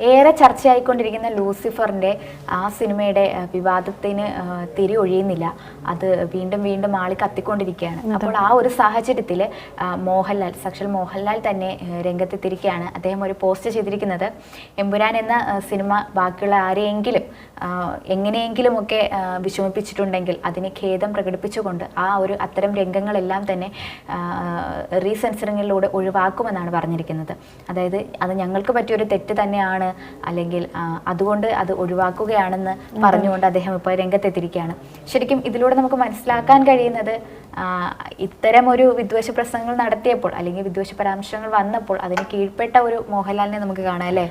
ഏറെ ചർച്ചയായിക്കൊണ്ടിരിക്കുന്ന ലൂസിഫറിന്റെ ആ സിനിമയുടെ വിവാദത്തിന് തിരി ഒഴിയുന്നില്ല. അത് വീണ്ടും വീണ്ടും ആളി കത്തിക്കൊണ്ടിരിക്കുകയാണ്. അപ്പോൾ ആ ഒരു സാഹചര്യത്തിൽ മോഹൻലാൽ സക്ഷൽ മോഹൻലാൽ തന്നെ രംഗത്തെത്തിരിക്കുകയാണ് അദ്ദേഹം ഒരു പോസ്റ്റ് ചെയ്തിരിക്കുന്നത് എമ്പുരാൻ എന്ന സിനിമ ബാക്കിയുള്ള ആരെയെങ്കിലും എങ്ങനെയെങ്കിലുമൊക്കെ വിഷമിപ്പിച്ചിട്ടുണ്ടെങ്കിൽ അതിന് ഖേദം പ്രകടിപ്പിച്ചുകൊണ്ട് ആ ഒരു അത്തരം രംഗങ്ങളെല്ലാം തന്നെ റീസെൻസറിങ്ങിലൂടെ ഒഴിവാക്കുമെന്നാണ് പറഞ്ഞിരിക്കുന്നത്. അതായത് അത് ഞങ്ങൾക്ക് പറ്റിയൊരു തെറ്റ് തന്നെയാണ് അല്ലെങ്കിൽ അതുകൊണ്ട് അത് ഒഴിവാക്കുകയാണെന്ന് പറഞ്ഞുകൊണ്ട് അദ്ദേഹം ഇപ്പോൾ രംഗത്തെത്തിയിരിക്കുകയാണ്. ശരിക്കും ഇതിലൂടെ നമുക്ക് മനസ്സിലാക്കാൻ കഴിയുന്നത് ഇത്തരം ഒരു വിദ്വേഷ പ്രസംഗങ്ങൾ നടത്തിയപ്പോൾ അല്ലെങ്കിൽ വിദ്വേഷ പരാമർശങ്ങൾ വന്നപ്പോൾ അതിന് കീഴ്പ്പെട്ട ഒരു മോഹൻലാലിനെ നമുക്ക് കാണാം അല്ലേ?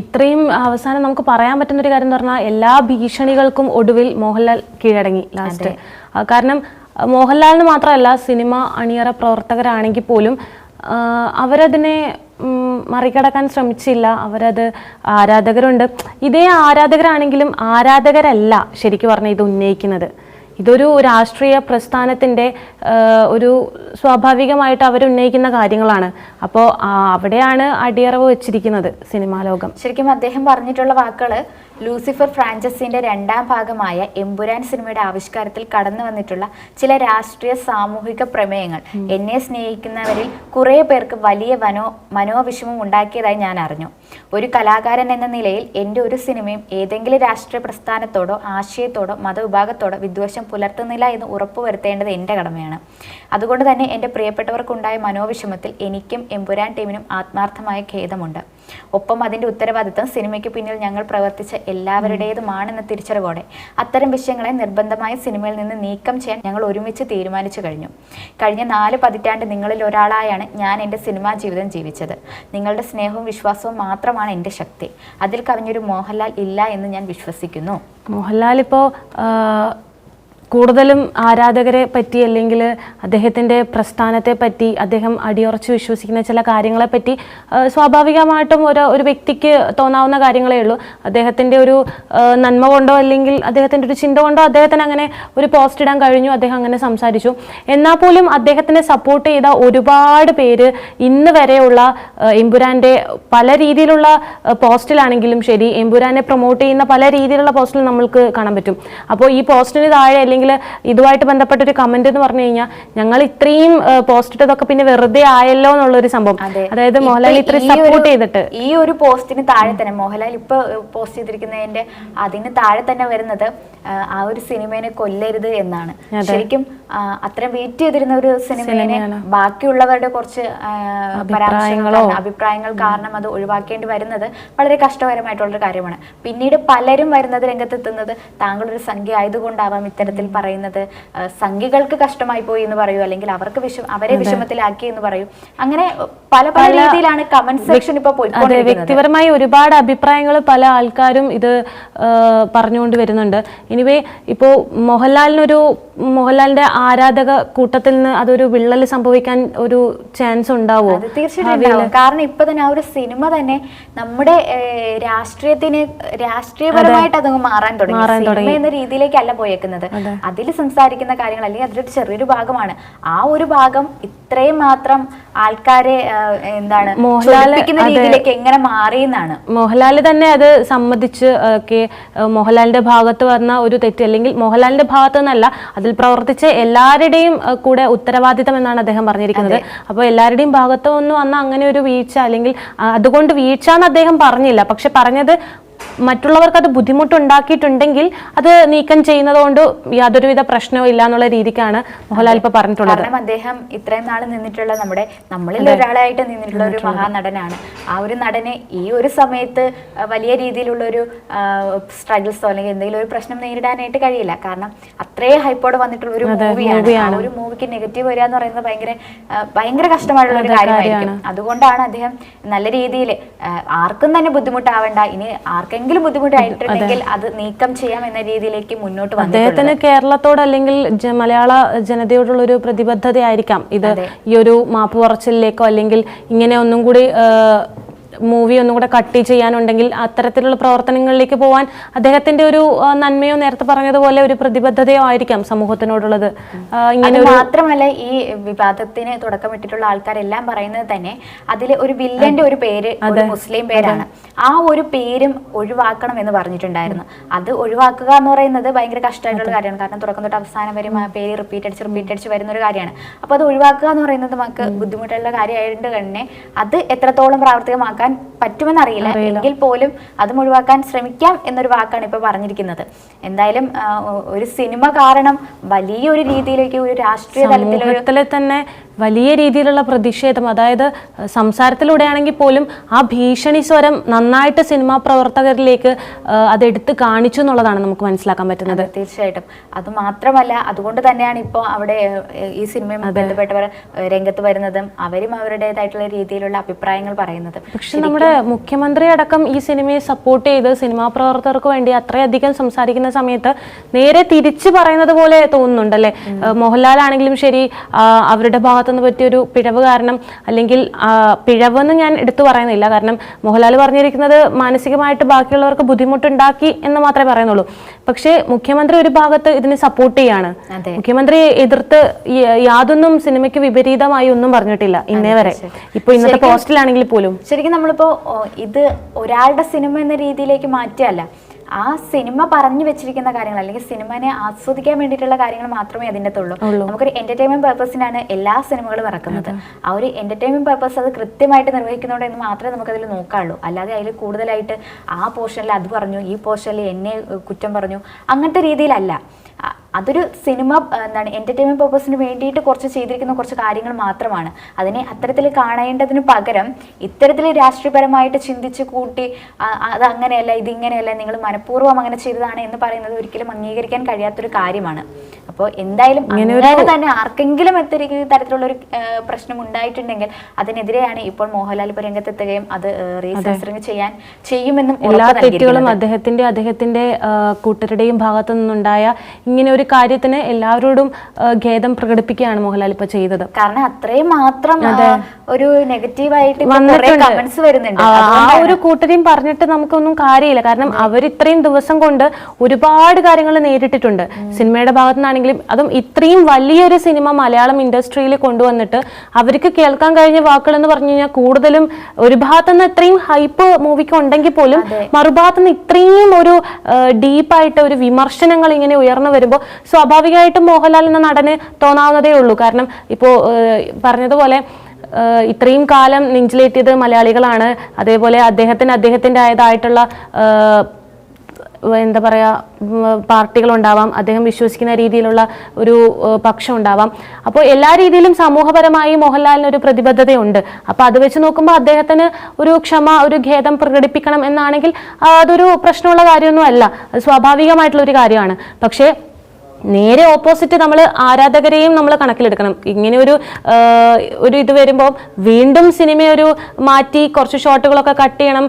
ഇത്രയും അവസാനം നമുക്ക് പറയാൻ പറ്റുന്ന ഒരു കാര്യം എന്ന് പറഞ്ഞാൽ എല്ലാ ഭീഷണികൾക്കും ഒടുവിൽ മോഹൻലാൽ കീഴടങ്ങി ലാസ്റ്റ് കാരണം മോഹൻലാലിന് മാത്രമല്ല സിനിമ അണിയറ പ്രവർത്തകരാണെങ്കിൽ പോലും അവരതിനെ മറികടക്കാൻ ശ്രമിച്ചില്ല. അവരത് ആരാധകരുണ്ട്. ഇതേ ആരാധകരാണെങ്കിലും ആരാധകരല്ല ശരിക്കും പറഞ്ഞാൽ ഇത് ഉന്നയിക്കുന്നത്. ഇതൊരു രാഷ്ട്രീയ പ്രസ്ഥാനത്തിന്റെ ഒരു സ്വാഭാവികമായിട്ട് അവർ ഉന്നയിക്കുന്ന കാര്യങ്ങളാണ്. അപ്പോൾ അവിടെയാണ് അടിയറവ് വെച്ചിരിക്കുന്നത് സിനിമാ ലോകം. ശരിക്കും അദ്ദേഹം പറഞ്ഞിട്ടുള്ള വാക്കുകൾ ലൂസിഫർ ഫ്രാഞ്ചസിന്റെ രണ്ടാം ഭാഗമായ എമ്പുരാൻ സിനിമയുടെ ആവിഷ്കാരത്തിൽ കടന്നു വന്നിട്ടുള്ള ചില രാഷ്ട്രീയ സാമൂഹിക പ്രമേയങ്ങൾ. എന്നെ സ്നേഹിക്കുന്നവരിൽ കുറേ പേർക്ക് വലിയ മനോ മനോവിഷമം ഉണ്ടാക്കിയതായി ഞാൻ അറിഞ്ഞു. ഒരു കലാകാരൻ എന്ന നിലയിൽ എന്റെ ഒരു സിനിമയും ഏതെങ്കിലും രാഷ്ട്രീയ പ്രസ്ഥാനത്തോടോ ആശയത്തോടോ മതവിഭാഗത്തോടോ വിദ്വേഷം പുലർത്തുന്നില്ല എന്ന് ഉറപ്പുവരുത്തേണ്ടത് എന്റെ കടമയാണ്. അതുകൊണ്ട് തന്നെ എന്റെ പ്രിയപ്പെട്ടവർക്കുണ്ടായ മനോവിഷമത്തിൽ എനിക്കും എമ്പുരാൻ ടീമിനും ആത്മാർത്ഥമായ ഖേദമുണ്ട്. ഒപ്പം അതിന്റെ ഉത്തരവാദിത്തം സിനിമയ്ക്ക് പിന്നിൽ ഞങ്ങൾ പ്രവർത്തിച്ച എല്ലാവരുടേതുമാണെന്ന തിരിച്ചറിവോടെ അത്തരം വിഷയങ്ങളെ നിർബന്ധമായ സിനിമയിൽ നിന്ന് നീക്കം ചെയ്യാൻ ഞങ്ങൾ ഒരുമിച്ച് തീരുമാനിച്ചു കഴിഞ്ഞു. കഴിഞ്ഞ നാല് പതിറ്റാണ്ട് നിങ്ങളിൽ ഒരാളായാണ് ഞാൻ എന്റെ സിനിമാ ജീവിതം ജീവിച്ചത്. നിങ്ങളുടെ സ്നേഹവും വിശ്വാസവും മാത്രമാണ് എന്റെ ശക്തി. അതിൽ കവിഞ്ഞൊരു മോഹൻലാൽ ഇല്ല എന്ന് ഞാൻ വിശ്വസിക്കുന്നു. മോഹൻലാൽ ഇപ്പോൾ കൂടുതലും ആരാധകരെ പറ്റി അല്ലെങ്കിൽ അദ്ദേഹത്തിന്റെ പ്രസ്ഥാനത്തെ പറ്റി അദ്ദേഹം അടിയുറച്ച് വിശ്വസിക്കുന്ന ചില കാര്യങ്ങളെപ്പറ്റി സ്വാഭാവികമായിട്ടും ഒരു ഒരു വ്യക്തിക്ക് തോന്നാവുന്ന കാര്യങ്ങളേ ഉള്ളൂ. അദ്ദേഹത്തിന്റെ ഒരു നന്മ കൊണ്ടോ അല്ലെങ്കിൽ അദ്ദേഹത്തിന്റെ ഒരു ചിന്ത കൊണ്ടോ അദ്ദേഹത്തിന് അങ്ങനെ ഒരു പോസ്റ്റ് ഇടാൻ കഴിഞ്ഞു അദ്ദേഹം അങ്ങനെ സംസാരിച്ചു. എന്നാൽ പോലും അദ്ദേഹത്തിനെ സപ്പോർട്ട് ചെയ്ത ഒരുപാട് പേര് ഇന്ന് വരെയുള്ള എംപുരാന്റെ പല രീതിയിലുള്ള പോസ്റ്റിലാണെങ്കിലും ശരി എമ്പുരാനെ പ്രൊമോട്ട് ചെയ്യുന്ന പല രീതിയിലുള്ള പോസ്റ്റിൽ നമ്മൾക്ക് കാണാൻ പറ്റും. അപ്പോൾ ഈ പോസ്റ്റിന് താഴെ അല്ലെങ്കിൽ ഇതുമായിട്ട് ബന്ധപ്പെട്ട ഒരു കമന്റ് എന്ന് പറഞ്ഞു കഴിഞ്ഞാൽ ഞങ്ങൾ ഇത്രയും പോസ്റ്റ് ഇട്ടതൊക്കെ പിന്നെ വെറുതെ ആയല്ലോ എന്നുള്ള ഒരു സംഭവം അതായത് മോഹൻലാൽ ഇത്രയും സപ്പോർട്ട് ചെയ്തിട്ട്. ഈ ഒരു പോസ്റ്റിന് താഴെ തന്നെ മോഹൻലാൽ ഇപ്പൊ പോസ്റ്റ് ചെയ്തിരിക്കുന്നതിന്റെ അതിന് താഴെ തന്നെ വരുന്നത് ആ, ഒരു സിനിമേനെ കൊല്ലരുത് എന്നാണ്. ശരിക്കും അത്രയും വെയിറ്റ് ചെയ്തിരുന്ന ഒരു സിനിമേനെ ബാക്കിയുള്ളവരുടെ കുറച്ച് പരാമർശങ്ങളോ അഭിപ്രായങ്ങൾ കാരണം അത് ഒഴിവാക്കേണ്ടി വരുന്നത് വളരെ കഷ്ടകരമായിട്ടുള്ള ഒരു കാര്യമാണ്. പിന്നീട് പലരും വരുന്നത് രംഗത്തെത്തുന്നത് താങ്കളൊരു സംഖ്യ ആയതുകൊണ്ടാവാം ഇത്തരത്തിൽ പറയുന്നത് സംഘികൾക്ക് കഷ്ടമായി പോയി എന്ന് പറയൂ അല്ലെങ്കിൽ അവർക്ക് വിഷമ അവരെ വിഷമത്തിലാക്കി എന്ന് പറയൂ. അങ്ങനെ പല പല രീതിയിലാണ് കമന്റ് സെക്ഷൻ ഇപ്പൊ അതെ പോയിക്കൊണ്ടിരിക്കുന്നത് വ്യക്തിപരമായി ഒരുപാട് അഭിപ്രായങ്ങൾ പല ആൾക്കാരും ഇത് പറഞ്ഞുകൊണ്ട് വരുന്നുണ്ട്. ഇനിവേ ഇപ്പോൾ മോഹൻലാലിനൊരു മോഹൻലാലിന്റെ ആരാധക കൂട്ടത്തിൽ നിന്ന് അതൊരു വിള്ളൽ സംഭവിക്കാൻ ഒരു ചാൻസ് ഉണ്ടാവോ? തീർച്ചയായിട്ടും കാരണം ഇപ്പൊ തന്നെ ആ ഒരു സിനിമ തന്നെ നമ്മുടെ രാഷ്ട്രീയത്തിന് രാഷ്ട്രീയപരമായിട്ട് അത്. മാറാൻ തുടങ്ങി. എന്ന രീതിയിലേക്കല്ല പോയേക്കുന്നത്. അതിൽ സംസാരിക്കുന്ന കാര്യങ്ങൾ അല്ലെങ്കിൽ അതിലൊരു ചെറിയൊരു ഭാഗമാണ്. ആ ഒരു ഭാഗം ഇത്രയും മാത്രം ആൾക്കാരെ എന്താണ് രീതിയിലേക്ക് എങ്ങനെ മാറി എന്നാണ്. മോഹൻലാൽ തന്നെ അത് സമ്മതിച്ച് ഒക്കെ മോഹൻലാലിന്റെ ഭാഗത്ത് വന്ന ഒരു തെറ്റ് അല്ലെങ്കിൽ മോഹൻലാലിന്റെ ഭാഗത്ത് നിന്നല്ല അതിൽ പ്രവർത്തിച്ച എല്ലാവരുടെയും കൂടെ ഉത്തരവാദിത്തം എന്നാണ് അദ്ദേഹം പറഞ്ഞിരിക്കുന്നത്. അപ്പോൾ എല്ലാവരുടെയും ഭാഗത്ത് നിന്ന് വന്ന അങ്ങനെ ഒരു വീഴ്ച അല്ലെങ്കിൽ അതുകൊണ്ട് വീഴ്ച എന്ന് അദ്ദേഹം പറഞ്ഞില്ല. പക്ഷെ പറഞ്ഞത് മറ്റുള്ളവർക്ക് അത് ബുദ്ധിമുട്ടുണ്ടാക്കിയിട്ടുണ്ടെങ്കിൽ അത് നീക്കം ചെയ്യുന്നത് കൊണ്ട് യാതൊരുവിധ പ്രശ്നവും ഇല്ല എന്നുള്ള രീതിക്കാണ് മോഹൻലാൽ ഇപ്പൊ പറഞ്ഞിട്ടുള്ളത്. കാരണം അദ്ദേഹം ഇത്രയും നാൾ നിന്നിട്ടുള്ള നമ്മുടെ നമ്മളിൽ ഒരാളായിട്ട് നിന്നിട്ടുള്ള ഒരു മഹാനടനാണ്. ആ ഒരു നടനെ ഈ ഒരു സമയത്ത് വലിയ രീതിയിലുള്ള ഒരു സ്ട്രഗിൾസോ അല്ലെങ്കിൽ എന്തെങ്കിലും ഒരു പ്രശ്നം നേരിടാനായിട്ട് കഴിയില്ല. കാരണം അത്രയും ഹൈപ്പോട് വന്നിട്ടുള്ള ഒരു മൂവിയാണ് ആ ഒരു മൂവിക്ക് നെഗറ്റീവ് വരിക എന്ന് പറയുന്നത് ഭയങ്കര ഭയങ്കര കഷ്ടമായിട്ടുള്ള ഒരു കാര്യമായിരിക്കും. അതുകൊണ്ടാണ് അദ്ദേഹം നല്ല രീതിയിൽ ആർക്കും തന്നെ ബുദ്ധിമുട്ടാവണ്ട. ഇനി ആർക്കെങ്കിലും ബുദ്ധിമുട്ടായിട്ടുണ്ടെങ്കിൽ അത്. നീക്കം ചെയ്യാം എന്ന രീതിയിലേക്ക് മുന്നോട്ട് അദ്ദേഹത്തിന് കേരളത്തോട് അല്ലെങ്കിൽ മലയാള ജനതയോടുള്ള ഒരു പ്രതിബദ്ധതയായിരിക്കാം. ഇത് ഈ ഒരു മാപ്പ് പറച്ചിലേക്കോ അല്ലെങ്കിൽ ഇങ്ങനെ ഒന്നും കൂടി മൂവി ഒന്നും കൂടെ കട്ട് ചെയ്യാനുണ്ടെങ്കിൽ അത്തരത്തിലുള്ള പ്രവർത്തനങ്ങളിലേക്ക് പോകാൻ അദ്ദേഹത്തിന്റെ ഒരു നന്മയോ നേരത്തെ പറഞ്ഞതുപോലെ ഒരു പ്രതിബദ്ധതയോ ആയിരിക്കാം സമൂഹത്തിനോടുള്ളത്. ഇങ്ങനെ മാത്രമല്ല ഈ വിവാദത്തിന് തുടക്കമിട്ടിട്ടുള്ള ആൾക്കാരെല്ലാം പറയുന്നത് തന്നെ അതിൽ ഒരു വില്ലന്റെ ഒരു പേര് ഒരു മുസ്ലിം പേരാണ്. ആ ഒരു പേരും ഒഴിവാക്കണം എന്ന് പറഞ്ഞിട്ടുണ്ടായിരുന്നു. അത് ഒഴിവാക്കുക എന്ന് പറയുന്നത് ഭയങ്കര കഷ്ടമായിട്ടുള്ള കാര്യമാണ്. കാരണം തുടക്കം തൊട്ട് അവസാനം വരെ ആ പേര് റിപ്പീറ്റ് അടിച്ച് റിപ്പീറ്റ് അടിച്ച് വരുന്ന ഒരു കാര്യമാണ്. അപ്പൊ അത് ഒഴിവാക്കുക എന്ന് പറയുന്നത് നമുക്ക് ബുദ്ധിമുട്ടുള്ള കാര്യമായതുകൊണ്ട് തന്നെ അത് എത്രത്തോളം പ്രാവർത്തികമാക്കാൻ പറ്റുമെന്ന് അറിയില്ല. എങ്കിൽ പോലും അതും ഒഴിവാക്കാൻ ശ്രമിക്കാം എന്നൊരു വാക്കാണ് ഇപ്പൊ പറഞ്ഞിരിക്കുന്നത്. എന്തായാലും ഒരു സിനിമ കാരണം വലിയൊരു രീതിയിലേക്ക് ഒരു രാഷ്ട്രീയ തലത്തിലൊരു തന്നെ വലിയ രീതിയിലുള്ള പ്രതിഷേധം അതായത് സംസാരത്തിലൂടെയാണെങ്കിൽ പോലും ആ ഭീഷണി സ്വരം നന്നായിട്ട് സിനിമാ പ്രവർത്തകരിലേക്ക് അതെടുത്ത് കാണിച്ചു എന്നുള്ളതാണ് നമുക്ക് മനസ്സിലാക്കാൻ പറ്റുന്നത്. തീർച്ചയായിട്ടും. അത് മാത്രമല്ല അതുകൊണ്ട് തന്നെയാണ് ഇപ്പോൾ അവിടെ ഈ സിനിമയും ബന്ധപ്പെട്ടവർ രംഗത്ത് വരുന്നതും അവരും അവരുടേതായിട്ടുള്ള രീതിയിലുള്ള അഭിപ്രായങ്ങൾ പറയുന്നത് പക്ഷെ നമ്മുടെ മുഖ്യമന്ത്രി അടക്കം ഈ സിനിമയെ സപ്പോർട്ട് ചെയ്ത് സിനിമാ പ്രവർത്തകർക്ക് വേണ്ടി അത്രയധികം സംസാരിക്കുന്ന സമയത്ത് നേരെ തിരിച്ചു പറയുന്നത് പോലെ തോന്നുന്നുണ്ടല്ലേ? മോഹൻലാൽ ആണെങ്കിലും ശരി അവരുടെ അവരുടെ ഭാഗത്തുനിന്ന് പറ്റിയൊരു പിഴവ് കാരണം അല്ലെങ്കിൽ പിഴവെന്ന് ഞാൻ എടുത്തു പറയുന്നില്ല. കാരണം മോഹൻലാൽ പറഞ്ഞിരിക്കുന്നത് മാനസികമായിട്ട് ബാക്കിയുള്ളവർക്ക് ബുദ്ധിമുട്ടുണ്ടാക്കി എന്ന് മാത്രമേ പറയുന്നുള്ളൂ. പക്ഷേ മുഖ്യമന്ത്രി ഒരു ഭാഗത്ത് ഇതിനെ സപ്പോർട്ട് ചെയ്യാണ്. മുഖ്യമന്ത്രി എതിർത്ത് യാതൊന്നും സിനിമയ്ക്ക് വിപരീതമായി ഒന്നും പറഞ്ഞിട്ടില്ല ഇന്നേ വരെ. ഇപ്പൊ ഇന്നത്തെ പോസ്റ്റിലാണെങ്കിൽ പോലും. ശരിക്കും നമ്മളിപ്പോ ഇത് ഒരാളുടെ സിനിമ എന്ന രീതിയിലേക്ക് മാറ്റുകയല്ല ആ സിനിമ പറഞ്ഞു വെച്ചിരിക്കുന്ന കാര്യങ്ങൾ അല്ലെങ്കിൽ സിനിമനെ ആസ്വദിക്കാൻ വേണ്ടിയിട്ടുള്ള കാര്യങ്ങൾ മാത്രമേ അതിന്റെ ഉള്ളൂ. നമുക്കൊരു എന്റർടൈൻമെന്റ് പർപ്പസിനാണ് എല്ലാ സിനിമകളും ഇറക്കുന്നത്. ആ ഒരു എന്റർടൈൻമെന്റ് പർപ്പസ് അത് കൃത്യമായിട്ട് നിർവഹിക്കുന്നുണ്ട് എന്ന് മാത്രമേ നമുക്കതിൽ നോക്കാള്ളൂ അല്ലാതെ അതിൽ കൂടുതലായിട്ട് ആ പോർഷനിൽ അത് പറഞ്ഞു ഈ പോർഷനിൽ എന്നെ കുറ്റം പറഞ്ഞു അങ്ങനത്തെ രീതിയിലല്ല. അതൊരു സിനിമ എന്താണ് എന്റർടൈൻമെന്റ് പർപ്പസിന് വേണ്ടിയിട്ട് കുറച്ച് ചെയ്തിരിക്കുന്ന കുറച്ച് കാര്യങ്ങൾ മാത്രമാണ്. അതിനെ അത്തരത്തിൽ കാണേണ്ടതിന് പകരം ഇത്തരത്തിൽ രാഷ്ട്രീയപരമായിട്ട് ചിന്തിച്ച് കൂട്ടി അത് അങ്ങനെയല്ല ഇതിങ്ങനെയല്ല നിങ്ങൾ മനഃപൂർവം അങ്ങനെ ചെയ്തതാണ് എന്ന് പറയുന്നത് ഒരിക്കലും അംഗീകരിക്കാൻ കഴിയാത്തൊരു കാര്യമാണ്. അപ്പോൾ എന്തായാലും അങ്ങനെ തന്നെ ആർക്കെങ്കിലും എത്തിരിക്കുന്ന തരത്തിലുള്ള ഒരു പ്രശ്നം ഉണ്ടായിട്ടുണ്ടെങ്കിൽ അതിനെതിരെയാണ് ഇപ്പോൾ മോഹൻലാൽ ഇപ്പോൾ രംഗത്തെത്തുകയും അത് റീസെൻസറിങ് ചെയ്യാൻ ചെയ്യുമെന്നും എല്ലാ തെറ്റുകളും. അദ്ദേഹത്തിന്റെ അദ്ദേഹത്തിന്റെ കൂട്ടരുടെയും ഭാഗത്തു നിന്നുണ്ടായ ഇങ്ങനെ ഒരു കാര്യത്തിന് എല്ലാവരോടും ഖേദം പ്രകടിപ്പിക്കുകയാണ് മോഹൻലാൽ ഇപ്പൊ ചെയ്തത്. കാരണം അത്രയും മാത്രം ഒരു നെഗറ്റീവായിട്ട് കമന്റ്സ് വരുന്നുണ്ട്. ആ ആ ഒരു കൂട്ടരെയും പറഞ്ഞിട്ട് നമുക്കൊന്നും കാര്യമില്ല. കാരണം അവർ ഇത്രയും ദിവസം കൊണ്ട് ഒരുപാട് കാര്യങ്ങൾ നേരിട്ടിട്ടുണ്ട്. സിനിമയുടെ ഭാഗത്തു നിന്നാണെങ്കിലും അതും ഇത്രയും വലിയൊരു സിനിമ മലയാളം ഇൻഡസ്ട്രിയിൽ കൊണ്ടുവന്നിട്ട് അവർക്ക് കേൾക്കാൻ കഴിഞ്ഞ വാക്കുകൾ എന്ന് പറഞ്ഞു കഴിഞ്ഞാൽ കൂടുതലും ഒരു ഭാഗത്തു നിന്ന് ഇത്രയും ഹൈപ്പ് മൂവിക്ക് ഉണ്ടെങ്കിൽ പോലും മറുഭാഗത്തു നിന്ന് ഇത്രയും ഒരു ഡീപ്പായിട്ട് ഒരു വിമർശനങ്ങൾ ഇങ്ങനെ ഉയർന്നു വരുമ്പോൾ സ്വാഭാവികമായിട്ടും മോഹൻലാൽ എന്ന നടന് തോന്നാവുന്നതേ ഉള്ളൂ. കാരണം ഇപ്പോൾ പറഞ്ഞതുപോലെ ഇത്രയും കാലം നെഞ്ചിലേറ്റിയത് മലയാളികളാണ്. അതേപോലെ അദ്ദേഹത്തിന് അദ്ദേഹത്തിന്റെ ആയതായിട്ടുള്ള എന്താ പറയുക പാർട്ടികൾ ഉണ്ടാവാം അദ്ദേഹം വിശ്വസിക്കുന്ന രീതിയിലുള്ള ഒരു പക്ഷം ഉണ്ടാവാം അപ്പോൾ എല്ലാ രീതിയിലും സമൂഹപരമായി മോഹൻലാലിന് ഒരു പ്രതിബദ്ധതയുണ്ട്. അപ്പോൾ അത് വെച്ച് നോക്കുമ്പോൾ അദ്ദേഹത്തിന് ഒരു ക്ഷമ ഒരു ഖേദം പ്രകടിപ്പിക്കണം എന്നാണെങ്കിൽ അതൊരു പ്രശ്നമുള്ള കാര്യമൊന്നും അല്ല അത് സ്വാഭാവികമായിട്ടുള്ള ഒരു കാര്യമാണ്. പക്ഷേ നേരെ ഓപ്പോസിറ്റ് നമ്മൾ ആരാധകരെയും നമ്മൾ കണക്കിലെടുക്കണം. ഇങ്ങനെ ഒരു ഒരു ഇത് വരുമ്പോൾ വീണ്ടും സിനിമ ഒരു മാറ്റി കുറച്ച് ഷോട്ടുകളൊക്കെ കട്ട് ചെയ്യണം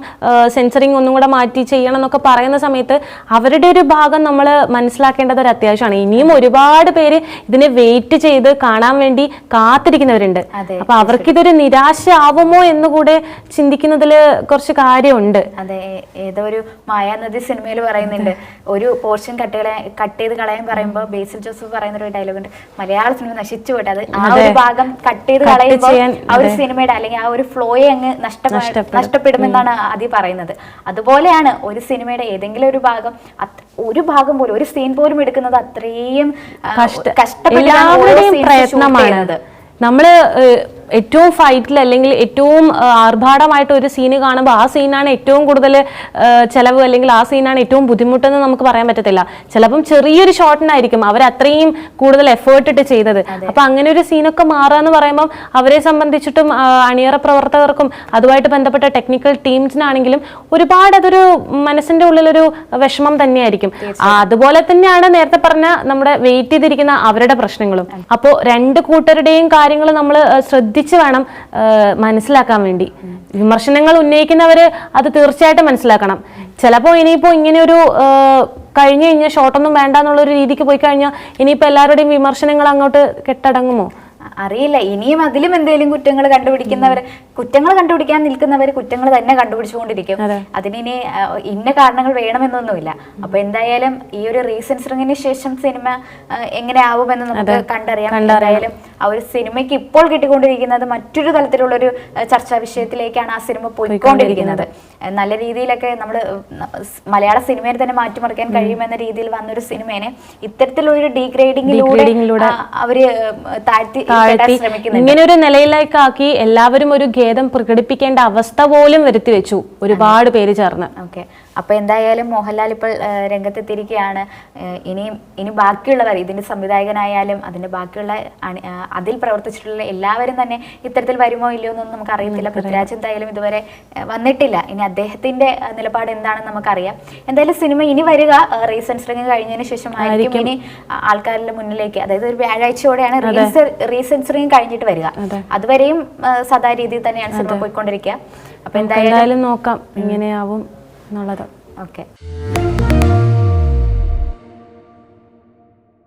സെൻസറിങ് ഒന്നും കൂടെ മാറ്റി ചെയ്യണം എന്നൊക്കെ പറയുന്ന സമയത്ത് അവരുടെ ഒരു ഭാഗം നമ്മൾ മനസ്സിലാക്കേണ്ടത് ഒരു അത്യാവശ്യമാണ്. ഇനിയും ഒരുപാട് പേര് ഇതിനെ വെയിറ്റ് ചെയ്ത് കാണാൻ വേണ്ടി കാത്തിരിക്കുന്നവരുണ്ട്. അപ്പൊ അവർക്കിതൊരു നിരാശ ആവുമോ എന്ന് കൂടെ ചിന്തിക്കുന്നതിൽ കുറച്ച് കാര്യമുണ്ട്. അതെ ഏതോ ഒരു മായാനദി സിനിമയിൽ പറയുന്നുണ്ട്. ഒരു പോർഷൻ കട്ട് കട്ട് ചെയ്ത് കളയാൻ പറയുമ്പോൾ ബേസിൽ ജോസഫ് പറയുന്ന ഒരു ഡയലോഗ് ഉണ്ട്. മലയാള സിനിമ നശിച്ചു പോട്ടെ അത് ആ ഒരു ഭാഗം കട്ട് ചെയ്ത് കളയുമ്പോൾ ആ ഒരു സിനിമയുടെ അല്ലെങ്കിൽ ആ ഒരു ഫ്ലോയെ അങ്ങ് നഷ്ടപ്പെ- നഷ്ടപ്പെടുമെന്നാണ് ആദ്യം പറയുന്നത്. അതുപോലെയാണ് ഒരു സിനിമയുടെ ഏതെങ്കിലും ഒരു ഭാഗം ഒരു ഭാഗം പോലും ഒരു സീൻ പോലും എടുക്കുന്നത് അത്രയും കഷ്ടപ്പെട്ടാണ്. നമ്മൾ ഏറ്റവും ഫൈറ്റിൽ അല്ലെങ്കിൽ ഏറ്റവും ആർഭാടമായിട്ട് ഒരു സീന് കാണുമ്പോൾ ആ സീനാണ് ഏറ്റവും കൂടുതൽ ചിലവ് അല്ലെങ്കിൽ ആ സീനാണ് ഏറ്റവും ബുദ്ധിമുട്ടെന്ന് നമുക്ക് പറയാൻ പറ്റത്തില്ല. ചിലപ്പം ചെറിയൊരു ഷോട്ടിനായിരിക്കും അവർ അത്രയും കൂടുതൽ എഫേർട്ട് ഇട്ട് ചെയ്തത്. അപ്പൊ അങ്ങനെ ഒരു സീനൊക്കെ മാറുക എന്ന് പറയുമ്പോൾ അവരെ സംബന്ധിച്ചിട്ടും അണിയറ പ്രവർത്തകർക്കും അതുമായിട്ട് ബന്ധപ്പെട്ട ടെക്നിക്കൽ ടീംസിനാണെങ്കിലും ഒരുപാട് അതൊരു മനസ്സിന്റെ ഉള്ളിലൊരു വിഷമം തന്നെയായിരിക്കും. അതുപോലെ തന്നെയാണ് നേരത്തെ പറഞ്ഞ നമ്മുടെ വെയിറ്റ് ചെയ്തിരിക്കുന്ന അവരുടെ പ്രശ്നങ്ങളും. അപ്പോൾ രണ്ട് കൂട്ടരുടെയും കാര്യങ്ങൾ നമ്മൾ ശ്രദ്ധിച്ച് വേണം മനസ്സിലാക്കാൻ വേണ്ടി. വിമർശനങ്ങൾ ഉന്നയിക്കുന്നവർ അത് തീർച്ചയായിട്ടും മനസ്സിലാക്കണം. ചിലപ്പോൾ ഇനിയിപ്പോൾ ഇങ്ങനെ ഒരു കഴിഞ്ഞു കഴിഞ്ഞാൽ ഷോട്ടൊന്നും വേണ്ട എന്നുള്ളൊരു രീതിക്ക് പോയി കഴിഞ്ഞാൽ ഇനിയിപ്പോൾ എല്ലാവരുടെയും വിമർശനങ്ങൾ അങ്ങോട്ട് കെട്ടടങ്ങുമോ? അറിയില്ല. ഇനിയും അതിലും എന്തെങ്കിലും കുറ്റങ്ങൾ കണ്ടുപിടിക്കുന്നവർ കുറ്റങ്ങൾ കണ്ടുപിടിക്കാൻ നിൽക്കുന്നവർ കുറ്റങ്ങൾ തന്നെ കണ്ടുപിടിച്ചുകൊണ്ടിരിക്കും. അതെ. അതിനി ആ, ഇന്ന കാരണങ്ങൾ വേണമെന്നൊന്നുമില്ല. അപ്പൊ എന്തായാലും ഈ ഒരു റീസെൻസറിങ്ങിന് ശേഷം സിനിമ എങ്ങനെ ആവുമെന്ന് നമുക്ക് കണ്ടറിയാം. എന്തായാലും ആ ഒരു സിനിമയ്ക്ക് ഇപ്പോൾ കിട്ടിക്കൊണ്ടിരിക്കുന്നത് മറ്റൊരു തലത്തിലുള്ള ഒരു ചർച്ചാ വിഷയത്തിലേക്കാണ് ആ സിനിമ പോയിക്കൊണ്ടിരിക്കുന്നത്. നല്ല രീതിയിലൊക്കെ നമ്മൾ മലയാള സിനിമയെ തന്നെ മാറ്റിമറിക്കാൻ കഴിയുമെന്ന രീതിയിൽ വന്നൊരു സിനിമേനെ ഇത്തരത്തിലൊരു ഡീഗ്രേഡിങ്ങിലൂടെ അവർ താഴ്ത്തി ശ്രമിക്കുന്നുണ്ട്. ഇങ്ങനെ ഒരു നിലയിലേക്കാക്കി എല്ലാവരും ഒരു ഖേദം പ്രകടിപ്പിക്കേണ്ട അവസ്ഥ പോലും വരുത്തി വെച്ചു ഒരുപാട് പേര് ചേർന്ന്. ഓക്കെ. അപ്പൊ എന്തായാലും മോഹൻലാൽ ഇപ്പോൾ രംഗത്തെത്തിയിരിക്കുകയാണ്. ഇനിയും ഇനി ബാക്കിയുള്ളവർ ഇതിന്റെ സംവിധായകനായാലും അതിന്റെ ബാക്കിയുള്ള അതിൽ പ്രവർത്തിച്ചിട്ടുള്ള എല്ലാവരും തന്നെ ഇത്തരത്തിൽ വരുമോ ഇല്ലയോ എന്നൊന്നും നമുക്ക് അറിയത്തില്ല. പൃഥ്വിരാജ് എന്തായാലും ഇതുവരെ വന്നിട്ടില്ല. ഇനി അദ്ദേഹത്തിന്റെ നിലപാട് എന്താണെന്ന് നമുക്കറിയാം. എന്തായാലും സിനിമ ഇനി വരിക. റീസെൻസറിങ് കഴിഞ്ഞതിന് ശേഷം ആയിരിക്കും. ഇനി ആൾക്കാരുടെ മുന്നിലേക്ക്. അതായത് ഒരു വ്യാഴാഴ്ചയോടെയാണ് റീസെൻസറിങ് കഴിഞ്ഞിട്ട് വരിക. അതുവരെയും സദാ രീതിയിൽ തന്നെയാണ് സിനിമ പോയിക്കൊണ്ടിരിക്കുക. അപ്പൊ എന്തായാലും എന്തായാലും നോക്കാം. എങ്ങനെയാവും എന്നുള്ളത്. ഓക്കെ.